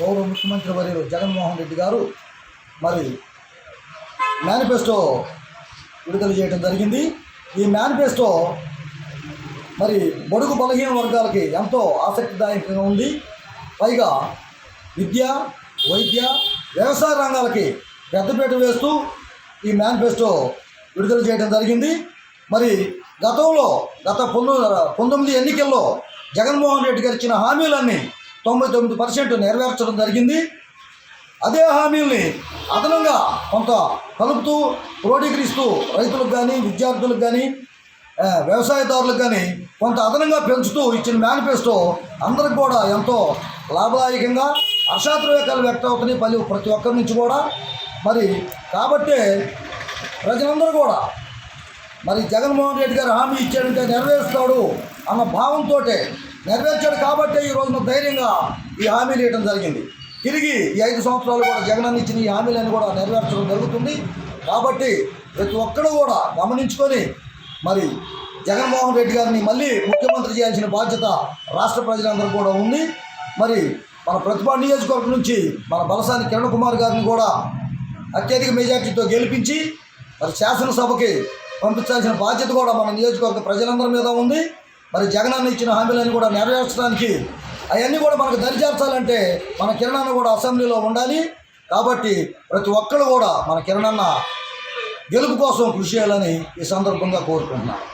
గౌరవ ముఖ్యమంత్రి వర్యులు జగన్మోహన్ రెడ్డి గారు మరి మేనిఫెస్టో విడుదల చేయడం జరిగింది. ఈ మేనిఫెస్టో మరి బడుగు బలహీన వర్గాలకి ఎంతో ఆసక్తిదాయకంగా ఉంది. పైగా విద్య వైద్య వ్యవసాయ రంగాలకి పెద్దపీట వేస్తూ ఈ మేనిఫెస్టో విడుదల చేయడం జరిగింది. మరి గతంలో గత పంతొమ్మిది పంతొమ్మిది ఎన్నికల్లో జగన్మోహన్ రెడ్డి గారు ఇచ్చిన హామీలన్నీ తొంభై తొమ్మిది పర్సెంట్ నెరవేర్చడం జరిగింది. అదే హామీల్ని అదనంగా కొంత కలుపుతూ క్రోడీకరిస్తూ రైతులకు కానీ విద్యార్థులకు కానీ వ్యవసాయదారులకు కానీ కొంత అదనంగా పెంచుతూ ఇచ్చిన మేనిఫెస్టో అందరికి కూడా ఎంతో లాభదాయకంగా హర్షాతిరేకాలు వ్యక్తమవుతున్నాయి పలు ప్రతి ఒక్కరి నుంచి కూడా. మరి కాబట్టే ప్రజలందరూ కూడా మరి జగన్మోహన్ రెడ్డి గారు హామీ ఇచ్చాడంటే నెరవేరుస్తాడు అన్న భావంతో నెరవేర్చాడు కాబట్టే ఈ రోజున ధైర్యంగా ఈ హామీలు ఇవ్వడం జరిగింది. తిరిగి ఈ ఐదు సంవత్సరాలు కూడా జగన్ ఇచ్చిన ఈ హామీలను కూడా నెరవేర్చడం జరుగుతుంది. కాబట్టి ప్రతి ఒక్కరూ కూడా గమనించుకొని మరి జగన్మోహన్ రెడ్డి గారిని మళ్ళీ ముఖ్యమంత్రి చేయాల్సిన బాధ్యత రాష్ట్ర ప్రజలందరూ కూడా ఉంది. మరి మన ప్రతిభా నియోజకవర్గం నుంచి మన బలసాని కిరణ్ కుమార్ గారిని కూడా అత్యధిక మెజార్టీతో గెలిపించి మరి శాసనసభకి పంపించాల్సిన బాధ్యత కూడా మన నియోజకవర్గ ప్రజలందరి మీద ఉంది. మరి జగనన్న ఇచ్చిన హామీలన్నీ కూడా నెరవేర్చడానికి అవన్నీ కూడా మనకు దరిచేర్చాలంటే మన కిరణాన్న కూడా అసెంబ్లీలో ఉండాలి. కాబట్టి ప్రతి ఒక్కరు కూడా మన కిరణన్న గెలుపు కోసం కృషి చేయాలని ఈ సందర్భంగా కోరుకుంటున్నాను